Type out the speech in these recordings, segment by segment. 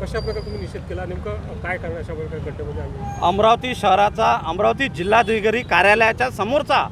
कशा प्रकारे तुम्ही निषेध केला? नेमकं काय कारण अशा प्रकारे गड्ड्यामध्ये आम्ही अमरावती शहराचा अमरावती जिल्हाधिकारी कार्यालयाच्या समोरचा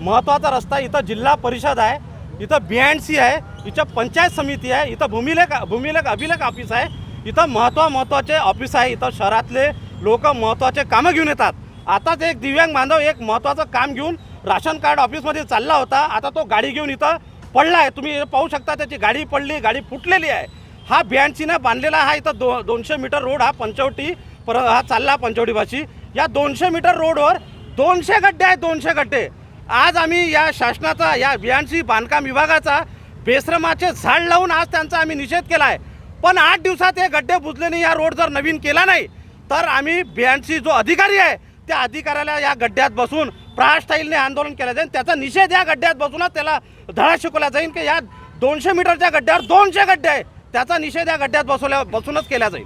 महत्त्वाचा रस्ता इथं जिल्हा परिषद आहे इथं बी अँड सी आहे इथं पंचायत समिती आहे इथं भूमिलेख भूमिलेख अभिलेख ऑफिस आहे इथं महत्त्वा महत्त्वाचे ऑफिस आहे इथं शहरातले लोक महत्त्वाचे कामं घेऊन येतात. आताच एक दिव्यांग बांधव एक महत्त्वाचं काम घेऊन राशन कार्ड ऑफिसमध्ये चालला होता. आता तो गाडी घेऊन इथं पडला आहे. तुम्ही पाहू शकता त्याची गाडी पडली गाडी फुटलेली आहे. हा बियांडसीनं बांधलेला हा इथं दो दोनशे मीटर रोड हा पंचवटी पर हा चालला पंचवटीपाशी. या दोनशे मीटर रोडवर दोनशे गड्डे आहेत दोनशे गड्डे. आज आम्ही या शासनाचा या बियांडसी बांधकाम विभागाचा बेश्रमाचे झाड लावून आज त्यांचा आम्ही निषेध केला आहे पण आठ दिवसात हे गड्डे बुजले नाही या रोड जर नवीन केला नाही तर आम्ही बियांडसी जो अधिकारी आहे त्या अधिकाऱ्याला या गड्ड्यात बसून प्रहार आंदोलन केलं जाईल. त्याचा निषेध या गड्ड्यात बसूनच त्याला धडा शिकवला जाईल की या दोनशे मीटरच्या गड्ड्यावर दोनशे गड्डे आहे त्याचा निषेध या गड्ड्यात बसवल्या बसूनच केला जाईल.